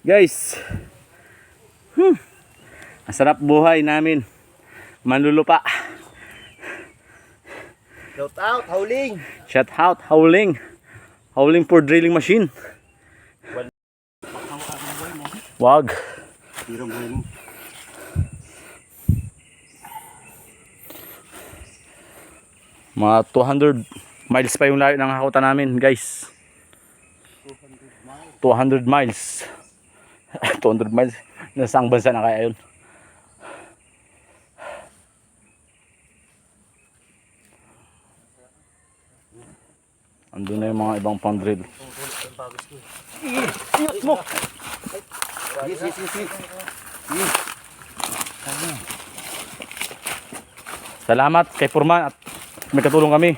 Guys. Hmm. Ang sarap buhay namin. Manlulupa. Shout out, howling. Shout out, howling. Howling for drilling machine. Wag. Mga 200 miles pa yung layo ng hakutan namin, guys. 200 miles. 200 miles. Nasa ang bansa na kaya yun. Andun na yung mga ibang pang drill. mo! Yes, yes, yes, yes. Salamat kay Purman at may katulong kami.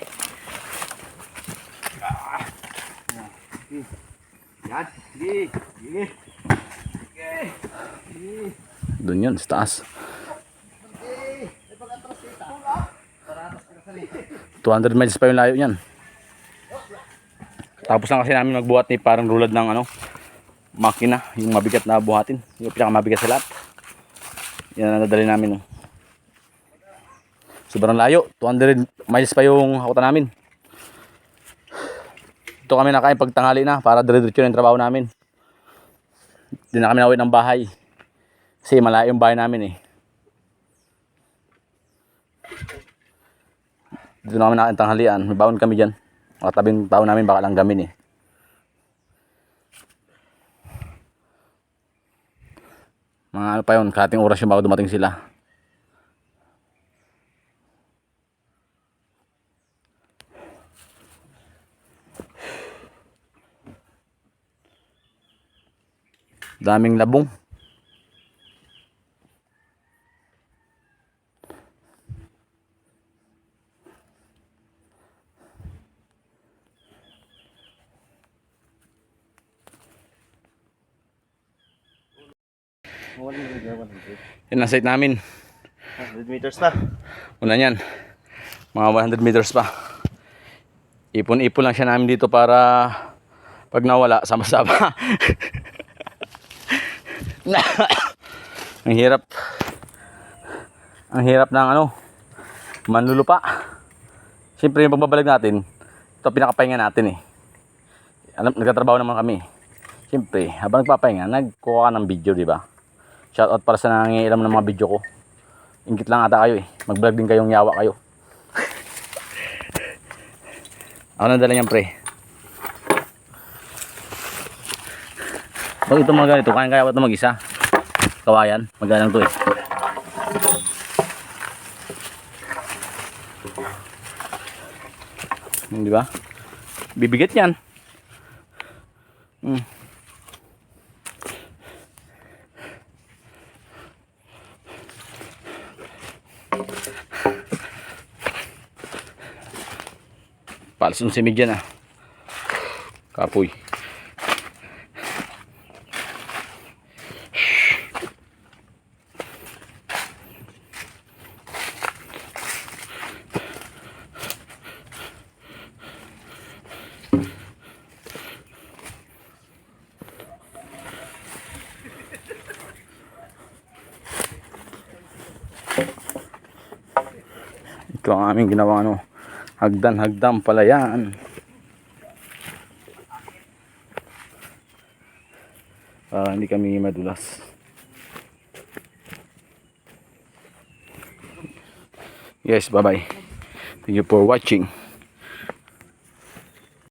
Yan. Sige. Sige. Doon yun, sa taas. 200 miles pa yung layo niyan. Tapos lang kasi namin magbuhat ni parang rulad ng ano, makina, yung mabigat na buhatin. Yung pinakamabigat sa lahat. Yan ang nadali namin. Oh. Sobrang layo. 200 miles pa yung hakutan namin. Ito kami nakain pagtanghali na para dire-diretso na yung trabaho namin. Hindi na kami nawit ng bahay. Kasi malayo yung bahay namin eh. Dito na kami nakain tanghalian. May baon kami dyan. Mga tabing baon namin baka lang gamin eh. Mga ano pa yun, kating oras yung bago dumating sila. Daming labong. Yan ang site namin. 100 meters na. Una yan. Mga 100 meters pa. Ipon-ipon lang siya namin dito para pag nawala, sama-sama. ang hirap. Ang hirap ng ano, manlulupa. Siyempre yung pagbabalag natin, ito pinakapahinga natin eh. Alam, nagtatrabaho naman kami. Siyempre, habang nagpapahinga, nagkuha ka ng video, di ba? Shoutout para sa nangingilam ng mga video ko. Ingit lang ata kayo eh. Mag-vlog din kayong yawa kayo. Ako na dala niyan pre. Pag ito mga ganito, kaya kaya ba ito mag-isa? Kawayan, magalang to eh. Hmm, Di ba? Bibigat yan. Hmm. Palas ng simid dyan ah. Kapoy. Ito ang aming ginawang ano, hagdan-hagdan pala yan. Para hindi kami madulas. Yes, bye-bye. Thank you for watching.